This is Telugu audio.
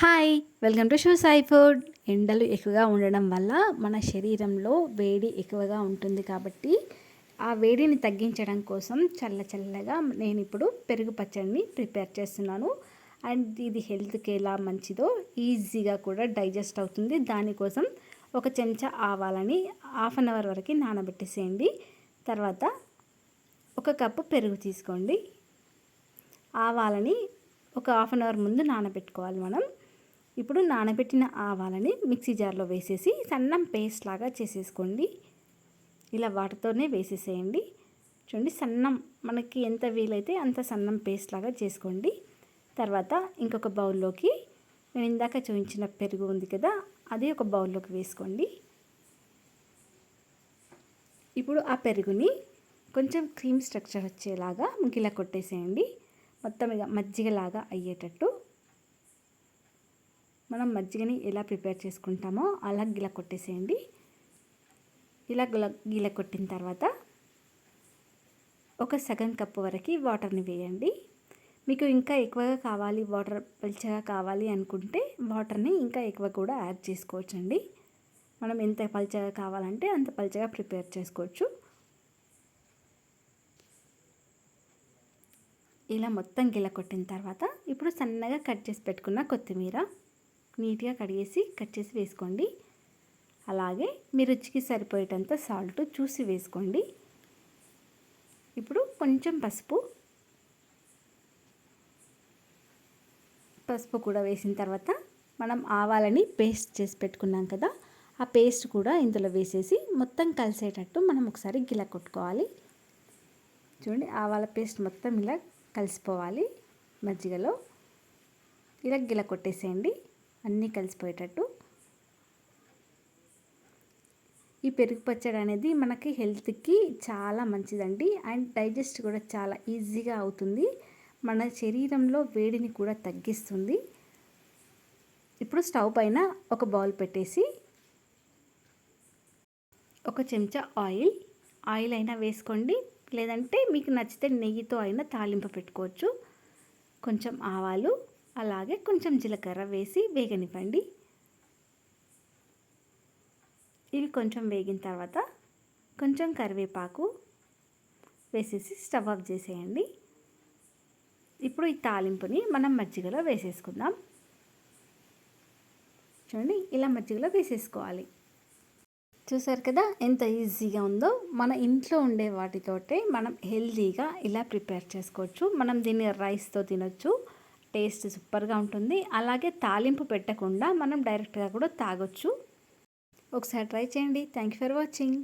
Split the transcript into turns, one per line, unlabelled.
Hi welcome to show Sai food. ఎండలు ఎక్కువగా ఉండడం వల్ల మన శరీరంలో వేడి ఎక్కువగా ఉంటుంది కాబట్టి ఆ వేడిని తగ్గించడం కోసం చల్ల చల్లగా నేను ఇప్పుడు పెరుగు పచ్చడిని ప్రిపేర్ చేస్తున్నాను. అండ్ ఇది హెల్త్కి ఎలా మంచిదో ఈజీగా కూడా డైజెస్ట్ అవుతుంది. దానికోసం ఒక చెంచా ఆవాలని హాఫ్ అన్ అవర్ వరకు నానబెట్టేసేయండి. తర్వాత ఒక కప్పు పెరుగు తీసుకోండి. ఆవాలని ఒక హాఫ్ అన్ అవర్ ముందు నానబెట్టుకోవాలి మనం. ఇప్పుడు నానబెట్టిన ఆవాలని మిక్సీ జార్లో వేసేసి సన్నం పేస్ట్ లాగా చేసేసుకోండి. ఇలా వాటితోనే వేసేసేయండి. చూడండి సన్నం మనకి ఎంత వీలైతే అంత సన్నం పేస్ట్ లాగా చేసుకోండి. తర్వాత ఇంకొక బౌల్లోకి నేను ఇందాక చూపించిన పెరుగు ఉంది కదా అది ఒక బౌల్లోకి వేసుకోండి. ఇప్పుడు ఆ పెరుగుని కొంచెం క్రీమ్ స్ట్రక్చర్ వచ్చేలాగా ఇలా కొట్టేసేయండి. మొత్తం ఇక మజ్జిగలాగా అయ్యేటట్టు మనం మజ్జిగని ఎలా ప్రిపేర్ చేసుకుంటామో అలా గిల కొట్టేసేయండి. ఇలా గుల గిల కొట్టిన తర్వాత ఒక సగం కప్పు వరకు వాటర్ని వేయండి. మీకు ఇంకా ఎక్కువగా కావాలి వాటర్ పల్చగా కావాలి అనుకుంటే వాటర్ని ఇంకా ఎక్కువ కూడా యాడ్ చేసుకోవచ్చండి. మనం ఎంత పల్చగా కావాలంటే అంత పల్చగా ప్రిపేర్ చేసుకోవచ్చు. ఇలా మొత్తం గిల కొట్టిన తర్వాత ఇప్పుడు సన్నగా కట్ చేసి పెట్టుకున్న కొత్తిమీర. నీట్గా కడిగేసి కట్ చేసి వేసుకోండి. అలాగే మీ రుచికి సరిపోయేటంత సాల్ట్ చూసి వేసుకోండి. ఇప్పుడు కొంచెం పసుపు. పసుపు కూడా వేసిన తర్వాత మనం ఆవాలని పేస్ట్ చేసి పెట్టుకున్నాం కదా ఆ పేస్ట్ కూడా ఇందులో వేసేసి మొత్తం కలిసేటట్టు మనం ఒకసారి గిల కొట్టుకోవాలి. చూడండి ఆవాల పేస్ట్ మొత్తం ఇలా కలిసిపోవాలి మజ్జిగలో. ఇలా గిల కొట్టేసేయండి. అన్నీ కలిసిపోయేటట్టు. ఈ పెరుగు పచ్చడి అనేది మనకి హెల్త్కి చాలా మంచిదండి. అండ్ డైజెస్ట్ కూడా చాలా ఈజీగా అవుతుంది. మన శరీరంలో వేడిని కూడా తగ్గిస్తుంది. ఇప్పుడు స్టవ్ పైన ఒక బౌల్ పెట్టేసి ఒక చెంచా ఆయిల్ ఆయిల్ అయినా వేసుకోండి. లేదంటే మీకు నచ్చితే నెయ్యితో అయినా తాలింపు పెట్టుకోవచ్చు. కొంచెం ఆవాలు అలాగే కొంచెం జీలకర్ర వేసి వేగనివ్వండి. ఇవి కొంచెం వేగిన తర్వాత కొంచెం కరివేపాకు వేసేసి స్టవ్ ఆఫ్ చేసేయండి. ఇప్పుడు ఈ తాలింపుని మనం మజ్జిగలో వేసేసుకుందాం. చూడండి ఇలా మజ్జిగలో వేసేసుకోవాలి. చూసారు కదా ఎంత ఈజీగా ఉందో? మన ఇంట్లో ఉండే వాటితోటే మనం హెల్తీగా ఇలా ప్రిపేర్ చేసుకోవచ్చు. మనం దీన్ని రైస్తో తినొచ్చు. టేస్ట్ సూపర్గా ఉంటుంది. అలాగే తాలింపు పెట్టకుండా మనం డైరెక్ట్గా కూడా తాగొచ్చు. ఒకసారి ట్రై చేయండి. Thank you for watching